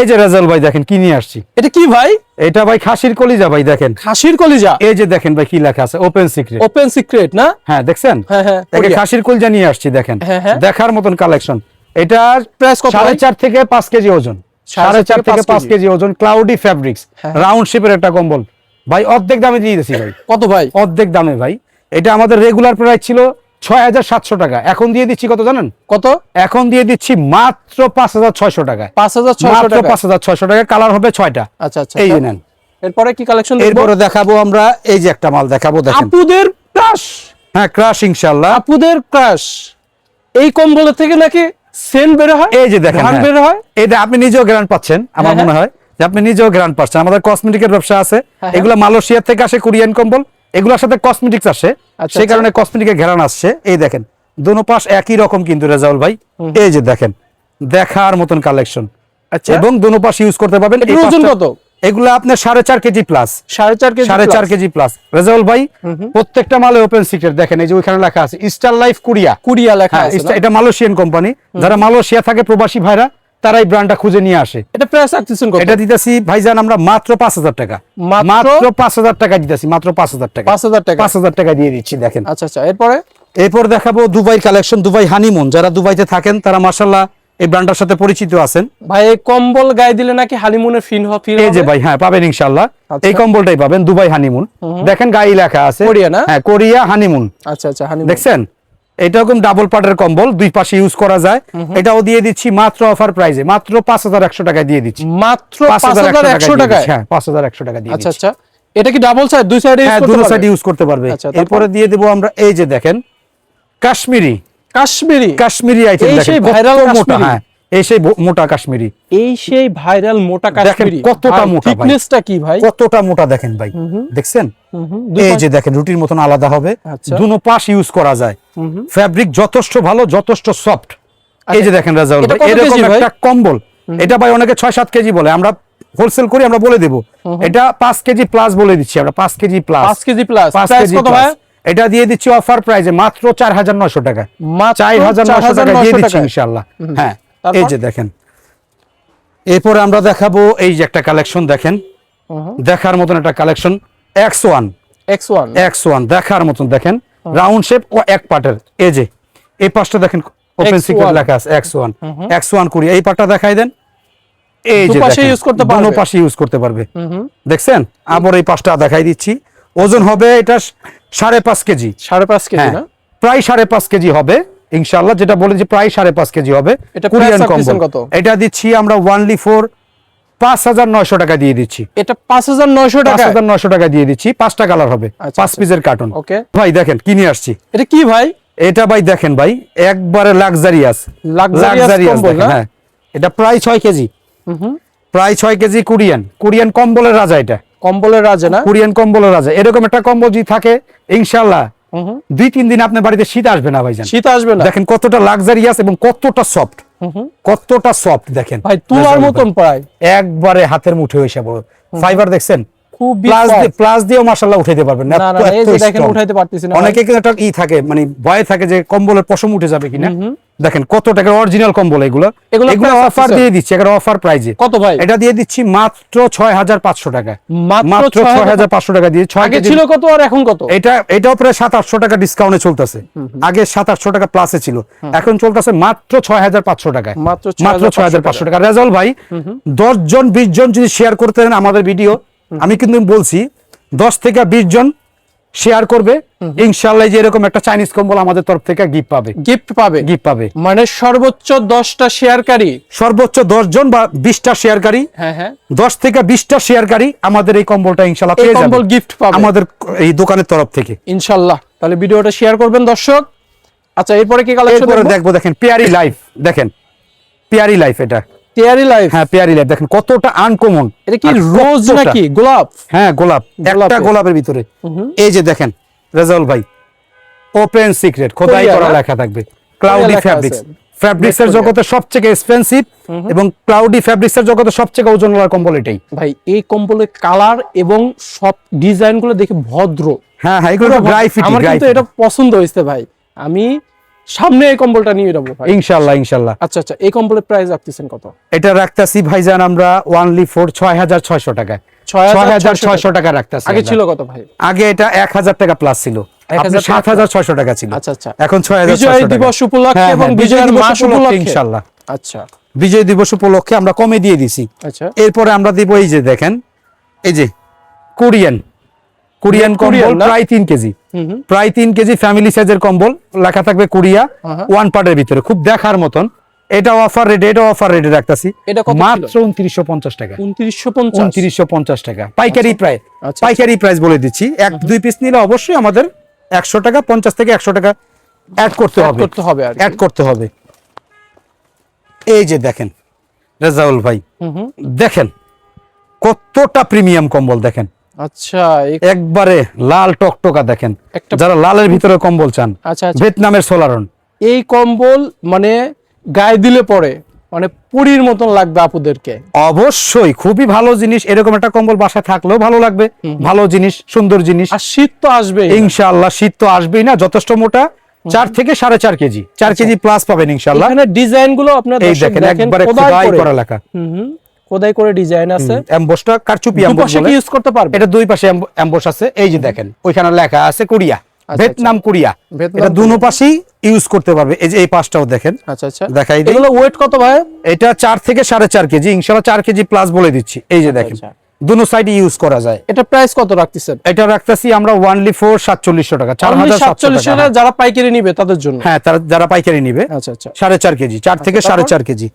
এই যে রেজাল ভাই দেখেন কি নিয়ে আসছি? এটা কি ভাই? এটা ভাই খাসির কলিজা ভাই দেখেন। খাসির কলিজা? এই যে দেখেন ভাই কি লেখা আছে ওপেন সিক্রেট ওপেন সিক্রেট না? হ্যাঁ দেখছেন? হ্যাঁ, হ্যাঁ, খাসির কলিজা নিয়ে আসছি দেখেন। হ্যাঁ, হ্যাঁ। দেখার মতন কালেকশন এটা Price কত সাড়ে ভাই? চার থেকে পাঁচ কেজি ওজন। সাড়ে চার থেকে পাঁচ কেজি। ওজন ক্লাউডি ফ্যাব্রিক্স। রাউন্ড শেপের একটা কম্বল। ভাই অর্ধেক দামে দিয়ে দিয়েছি ভাই। কত ভাই? অর্ধেক দামে ভাই। এটা আমাদের রেগুলার প্রাইস ছিল ছয় হাজার সাতশো টাকা। এখন দিয়ে দিচ্ছি কত জানেন? কত? এখন দিয়ে দিচ্ছি মাত্র পাঁচ হাজার ছয়শো টাকায়। পাঁচ হাজার ছয়শো টাকা পাঁচ হাজার ছয়শো টাকা কালার হবে ছয়টা। আচ্ছা আচ্ছা। এই। নেন। এরপরে কি কালেকশন এরপরে দেখাবো আমরা এই যে একটা মাল দেখাবো দেখেন। আপুদের ক্রাশ হ্যাঁ ক্রাশ আপুদের ক্রাশ এই কম্বলের থেকে নাকি সেন বের হয়? এই যে দেখেন হ্যাঁ। বের হয়? এটা আপনি নিজেও গ্রান্ট পাচ্ছেন আমার হ্যাঁ, মনে হয় যে আপনি নিজেও গ্রান্ট পাচ্ছেন। আমাদের কসমেটিকের ব্যবসা আছে। হ্যাঁ। এগুলো মালয়েশিয়া থেকে আসে কোরিয়ান কম্বল। এগুলোর সাথে কসমেটিক্স আসে। আচ্ছা, সেই আচ্ছা। কারণে কসমেটিকের ঘেরান আসছে। এই দেখেন দোনো পাশ একই রকম কিন্তু রেজাউল ভাই। এই যে দেখেন দেখার মতন কালেকশন আচ্ছা। এবং দোনো পাশ ইউজ করতে পারবেন ওজন কত? এগুলো আপনার সাড়ে চার কেজি প্লাস সাড়ে চার কেজি সাড়ে চার। কেজি প্লাস রেজাউল ভাই প্রত্যেকটা মালে ওপেন সিক্রেট দেখেন এই যে ওইখানে লেখা আছে স্টার লাইফ কুরিয়া কুরিয়া লেখা হ্যাঁ আছে এটা মালয়েশিয়ান কোম্পানি যারা মালয়েশিয়া থাকে প্রবাসী ভাইরা তারা এই ব্র্যান্ডটা খুঁজে নিয়ে আসে। এটা প্রাইস রাখতেছেন কত? এটা দিতেছি ভাইজান আমরা মাত্র পাঁচ হাজার টাকা। মাত্র? মাত্র পাঁচ হাজার টাকা দিতেছি মাত্র পাঁচ হাজার টাকা। পাঁচ হাজার টাকা? পাঁচ হাজার টাকা দিয়ে দিচ্ছি দেখেন। আচ্ছা আচ্ছা এরপরে? এরপর দেখাবো দুবাই কালেকশন দুবাই হানিমুন যারা দুবাইতে থাকেন তারা মাসাল্লাহ এই ব্র্যান্ডের সাথে পরিচিত আছেন। ভাই এই কম্বল গায়ে দিলে নাকি হানিমুনের ফিন ফিল এই যে ভাই হ্যাঁ পাবেন ইনশাআল্লাহ। আচ্ছা। এই কম্বলটাই পাবেন দুবাই হানিমুন দেখেন গায়ে লেখা আছে। কোরিয়া না? হ্যাঁ কোরিয়া হানিমুন আচ্ছা আচ্ছা হানিমুন দেখছেন? এটা এরকম ডাবল পার্টের কম্বল দুই পাশে ইউজ করা যায়। এটাও দিয়ে দিচ্ছি মাত্র অফার প্রাইসে মাত্র পাঁচ হাজার একশো টাকায় দিয়ে দিচ্ছি। মাত্র পাঁচ হাজার একশো টাকায় হ্যাঁ পাঁচ হাজার একশো টাকা দিয়ে আচ্ছা আচ্ছা। এটা কি ডাবল সাইড দুই সাইডে হ্যাঁ দুটো সাইড ইউজ করতে পারবে। আচ্ছা, এরপরে দিয়ে দেবো আমরা এই যে দেখেন কাশ্মীরি। কাশ্মীরি। কাশ্মীরি আইটেম এই দেখেন ভাইরাল মোটা হ্যাঁ। এই সেই মোটা কাশ্মীরি। এই সেই ভাইরাল মোটা কাশ্মীরি। কতটা মোটা। থিকনেসটা কি ভাই? কতটা মোটা দেখেন ভাই। দেখছেন? এই যে দেখেন রুটির মতন আলাদা হবে। আচ্ছা। দুনো পাশ ইউজ করা যায়। ফ্যাব্রিক যথেষ্ট ভালো যথেষ্ট সফট এই যে দেখেন রাজাউল এরকম একটা কম্বল। এটা ভাই অনেকে ছয় সাত কেজি বলে আমরা হোলসেল করি আমরা বলে দেবো। এটা পাঁচ কেজি প্লাস বলে দিচ্ছি আমরা পাঁচ কেজি প্লাস পাঁচ কেজি প্লাস পাঁচ কেজি প্লাস এটা দিয়ে দিচ্ছি অফার প্রাইজে মাত্র চার হাজার নয়শো টাকা। চার হাজার নয়শো টাকা দিয়ে দিচ্ছি। ইনশাল্লাহ হ্যাঁ? এই যে দেখেন। এরপরে আমরা দেখাবো এই যে একটা কালেকশন দেখেন। দেখার মতন একটা collection X one X one X one দেখার মতন দেখেন। রাউন্ড শেপ ও এক পার্টের এই যে এই পাশটা দেখেন ওপেন X1 সিক্রেট লেখা আছে এক্স ওয়ান এক্স ওয়ান কুড়ি এই পার্টটা দেখাই দেন। এই যে দেখেন, use করতে পারবে। দোনো পাশে ইউজ করতে পারবে দেখছেন? আবার এই পাশটা দেখাই দিচ্ছি। ওজন হবে এটা সাড়ে পাঁচ কেজি। সাড়ে পাঁচ কেজি হ্যাঁ। না? প্রায় সাড়ে পাঁচ কেজি হবে। ইনশাল্লাহ যেটা বলে যে প্রায় সাড়ে পাঁচ কেজি হবে। এটা কোরিয়ান কম্বল এটা দিচ্ছি আমরা ওয়ানলি ফোর পাঁচ হাজার নয়শো টাকা দিয়ে দিচ্ছি। এটা পাঁচ হাজার নয়শো পাঁচ টাকা হাজার নয়শো টাকা দিয়ে দিচ্ছি। পাঁচটা কালার হবে আচ্ছা, পাঁচ আচ্ছা। পিসের কার্টুন ওকে ভাই দেখেন কি নিয়ে আসছি? এটা কি ভাই? এটা ভাই দেখেন ভাই একবারে লাক্সারিয়াস Luxurious হ্যাঁ। এটা প্রায় ছয় কেজি। প্রায় ছয় কেজি কোরিয়ান কোরিয়ান কম্বলের রাজা এটা। কম্বলের রাজা না? কোরিয়ান কম্বলের রাজা। এরকম একটা কম্বল যদি থাকে ইনশাল্লাহ দুই তিন দিন আপনার বাড়িতে শীত আসবে না ভাইজান? শীত আসবে না। দেখেন কতটা লাক্সারিয়াস এবং কতটা সফট কতটা সফট দেখেন। ভাই তুলার মতন প্রায়। একবারে হাতের মুঠে হয়েছে বড় ফাইবার দেখছেন? খুবই প্লাস প্লাস দিয়েও মাশাআল্লাহ উঠাইতে পারবেন। না, না, এই যে দেখেন উঠাইতে পারতেছি না। অনেকে কিন্তু একটা ই থাকে মানে ভয় থাকে যে কম্বলের পশম উঠে যাবে কিনা। দেখেন কত টাকার অরিজিনাল কম্বল এগুলো। এগুলো এগুলো অফার দিয়ে দিচ্ছি এগুলো অফার প্রাইজে কত ভাই? এটা দিয়ে দিচ্ছি মাত্র টাকা। মাত্র দিয়ে আগে ছিল কত আর এখন কত? এটা এটাও প্রায় সাত আটশো টাকা ডিসকাউন্টে চলতেছে। আগে সাত আটশো টাকা প্লাসে ছিল। এখন চলতেছে মাত্র ছয় হাজার পাঁচশো টাকায়। মাত্র মাত্র ছয় হাজার পাঁচশো টাকা। রেজাল ভাই দশ জন বিশ জন যদি শেয়ার করতে আমাদের ভিডিও আমি কিন্তু বলছি দশ থেকে বিশ জন শেয়ার করবে। ইনশাল্লাহ যে এরকম একটা চাইনিজ কম্বল আমাদের তরফ থেকে গিফট পাবে। গিফট পাবে। গিফট পাবে। মানে সর্বোচ্চ দশটা শেয়ারকারী সর্বোচ্চ দশ জন বা বিশটা শেয়ারকারী হ্যাঁ হ্যাঁ। দশ থেকে বিশটা শেয়ারকারী আমাদের এই কম্বলটা ইনশাল্লাহ পেয়ে যাবে। কম্বল gift পাবে। আমাদের এই দোকানের তরফ থেকে। ইনশাল্লাহ তাহলে ভিডিওটা শেয়ার করবেন দর্শক। আচ্ছা এরপরে কি কালেকশন দেখব? দেখেন পেয়ারি লাইফ দেখেন পেয়ারি লাইফ এটা। টিয়ারি লাইফ হ্যাঁ পেয়ারি লাইফ দেখেন কতটা আনকমন এটা কি রোজ নাকি? গোলাপ? হ্যাঁ গোলাপ। একটা গোলাপের ভিতরে। এই যে দেখেন রেজাউল ভাই ওপেন সিক্রেট খোদাই করা লেখা থাকবে। ক্লাউডি ফ্যাব্রিক্স জগতে সবচেয়ে এক্সপেন্সিভ এবং ক্লাউডি ফ্যাব্রিক্স এর জগতে সবচেয়ে ওজনওয়ালা কম্বল এটাই। ভাই এই কম্বলের কালার এবং সব ডিজাইনগুলো দেখে ভদ্র। হ্যাঁ হ্যাঁ এগুলো ড্রাই ফিট আমার কিন্তু এটা পছন্দ হয়েছে ভাই। আমি সামনে এই কম্বলটা নিয়ে যাব ইনশাল্লাহ ইনশাল্লাহ। আচ্ছা আচ্ছা এই কম্বলের প্রাইস রাখতেছেন কত? এটা রাখতেছি ভাইজান আমরা ওয়ানলি ফোর ছয় হাজার ছয়শো টাকায়। ছয় হাজার ছয়শো টাকা। রাখতেছি আগে আমরা। ছিল কত ভাই? আগে এটা এক হাজার টাকা প্লাস ছিল। সাত হাজার ছয়শো টাকা ছিল। আচ্ছা আচ্ছা। এখন ছয় হাজার বিজয় দিবস উপলক্ষে এবং বিজয়ের মাস উপলক্ষে। ইনশাল্লাহ। আচ্ছা। বিজয় দিবস উপলক্ষে আমরা কমে দিয়ে দিছি। আচ্ছা। এরপরে আমরা দিব এই যে দেখেন এই যে কোরিয়ান। কোরিয়ান কম্বল প্রায় তিন কেজি। প্রায় তিন কেজি ফ্যামিলি সাইজের কম্বল লেখা থাকবে কোরিয়া। ওয়ান পার্টের ভিতরে। খুব দেখার মতন। এটা অফার রেটে এটা অফার রেটে রাখতাছি? মাত্র উনত্রিশশো পঞ্চাশ টাকা। উনত্রিশশো পঞ্চাশ? টাকা। পাইকারি প্রায় আচ্ছা। পাইকারি প্রাইস বলে দিচ্ছি। এক দুই পিস নিলে অবশ্যই আমাদের একশো টাকা পঞ্চাশ থেকে একশো টাকা অ্যাড করতে হবে। করতে হবে অ্যাড করতে হবে। এই যে দেখেন রেজাউল ভাই। দেখেন কতটা প্রিমিয়াম কম্বল দেখেন। আচ্ছা একবারে লাল টকটকা দেখেন। যারা লালের ভিতরে কম্বল চান আচ্ছা আচ্ছা। ভিয়েতনামের সোলারন। এই কম্বল মানে গায়ে দিলে পরে মানে পুরীর মতন লাগবে আপুদেরকে। অবশ্যই খুবই ভালো জিনিস। এরকম একটা কম্বল বাসায় থাকলেও ভালো লাগবে। ভালো জিনিস সুন্দর জিনিস। আর শীত তো আসবে ইনশাআল্লাহ শীত তো আসবেই না যথেষ্ট মোটা। চার থেকে সাড়ে চার কেজি। চার কেজি প্লাস পাবেন ইনশাল্লাহ ডিজাইনগুলো আপনার এই দেখেন একবারে করে। লেখা। খোদাই করে ডিজাইন আছে। এমবসটা কারচুপি এমবস বলে। কি ইউজ করতে পারবে? এটা দুই পাশে এমবস আছে। এই যে দেখেন ওইখানে লেখা আছে কোরিয়া। Vietnam Korea. ভিয়েতনাম, এটা দুনো পাশেই ইউজ করতে পারবে। এই যে এই পাশটাও দেখেন। আচ্ছা আচ্ছা। দেখাই দিই। এগুলো ওয়েট কত ভাই? এটা চার থেকে সাড়ে চার কেজি। ইনশাল্লাহ চার কেজি প্লাস বলে দিচ্ছি। এই যে দেখেন আচ্ছা। দুনো সাইডে ইউজ করা যায়। এটা প্রাইস কত রাখতেছেন? এটা রাখতেছি আমরা ওয়ানলি ফোর সাতচল্লিশশো টাকা চার হাজার সাতশো সাতচল্লিশ টাকা। হ্যাঁ। যারা পাইকারি নিবে তাদের জন্য? হ্যাঁ তারা যারা পাইকারি নিবে আচ্ছা আচ্ছা। সাড়ে চার কেজি চার থেকে সাড়ে? চার কেজি।